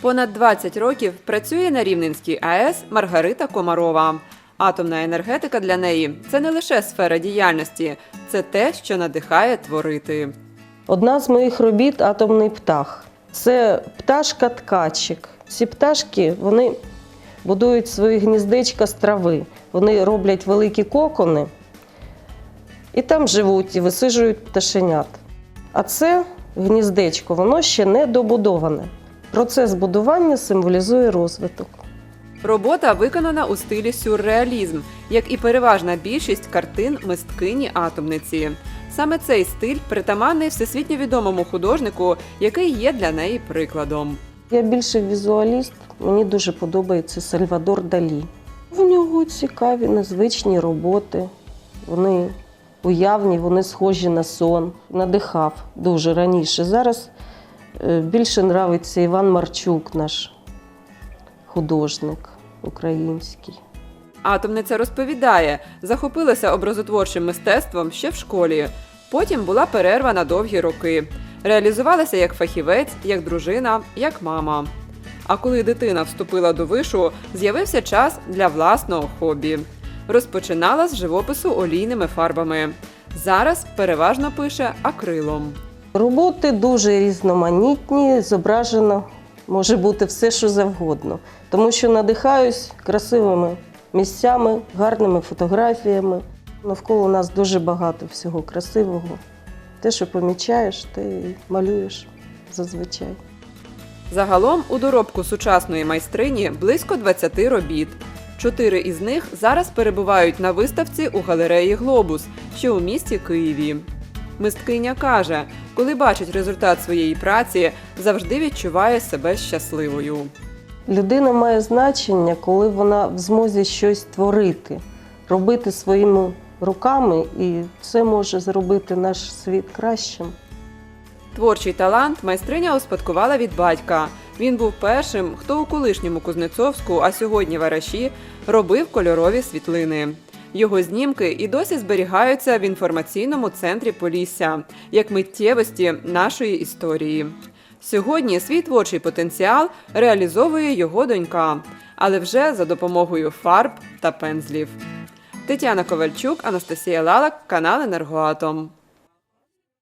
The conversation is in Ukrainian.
Понад 20 років працює на Рівненській АЕС Маргарита Комарова. Атомна енергетика для неї це не лише сфера діяльності, це те, що надихає творити. Одна з моїх робіт атомний птах. Це пташка ткачик. Ці пташки вони будують свої гніздечка з трави. Вони роблять великі кокони і там живуть і висижують пташенят. А це гніздечко, воно ще не добудоване. Процес будування символізує розвиток. Робота виконана у стилі сюрреалізм, як і переважна більшість картин мисткині атомниці. Саме цей стиль притаманний всесвітньо відомому художнику, який є для неї прикладом. Я більше візуаліст, мені дуже подобається Сальвадор Далі. У нього цікаві, незвичні роботи. Вони уявні, вони схожі на сон. Надихав дуже раніше. Зараз більше нравиться Іван Марчук, наш художник український. Атомниця розповідає, захопилася образотворчим мистецтвом ще в школі. Потім була перерва на довгі роки. Реалізувалася як фахівець, як дружина, як мама. А коли дитина вступила до вишу, з'явився час для власного хобі. Розпочинала з живопису олійними фарбами. Зараз переважно пише акрилом. Роботи дуже різноманітні, зображено може бути все, що завгодно. Тому що надихаюсь красивими місцями, гарними фотографіями. Навколо нас дуже багато всього красивого. Те, що помічаєш, ти малюєш зазвичай. Загалом у доробку сучасної майстрині близько 20 робіт. Чотири із них зараз перебувають на виставці у галереї Глобус, що у місті Києві. Мисткиня каже, коли бачить результат своєї праці, завжди відчуває себе щасливою. Людина має значення, коли вона в змозі щось творити, робити своїми руками, і це може зробити наш світ кращим. Творчий талант майстриня успадкувала від батька. Він був першим, хто у колишньому Кузнецовську, а сьогодні в Араші, робив кольорові світлини. Його знімки і досі зберігаються в інформаційному центрі Полісся як миттєвості нашої історії. Сьогодні свій творчий потенціал реалізовує його донька, але вже за допомогою фарб та пензлів. Тетяна Ковальчук, Анастасія Лалак, канал Енергоатом.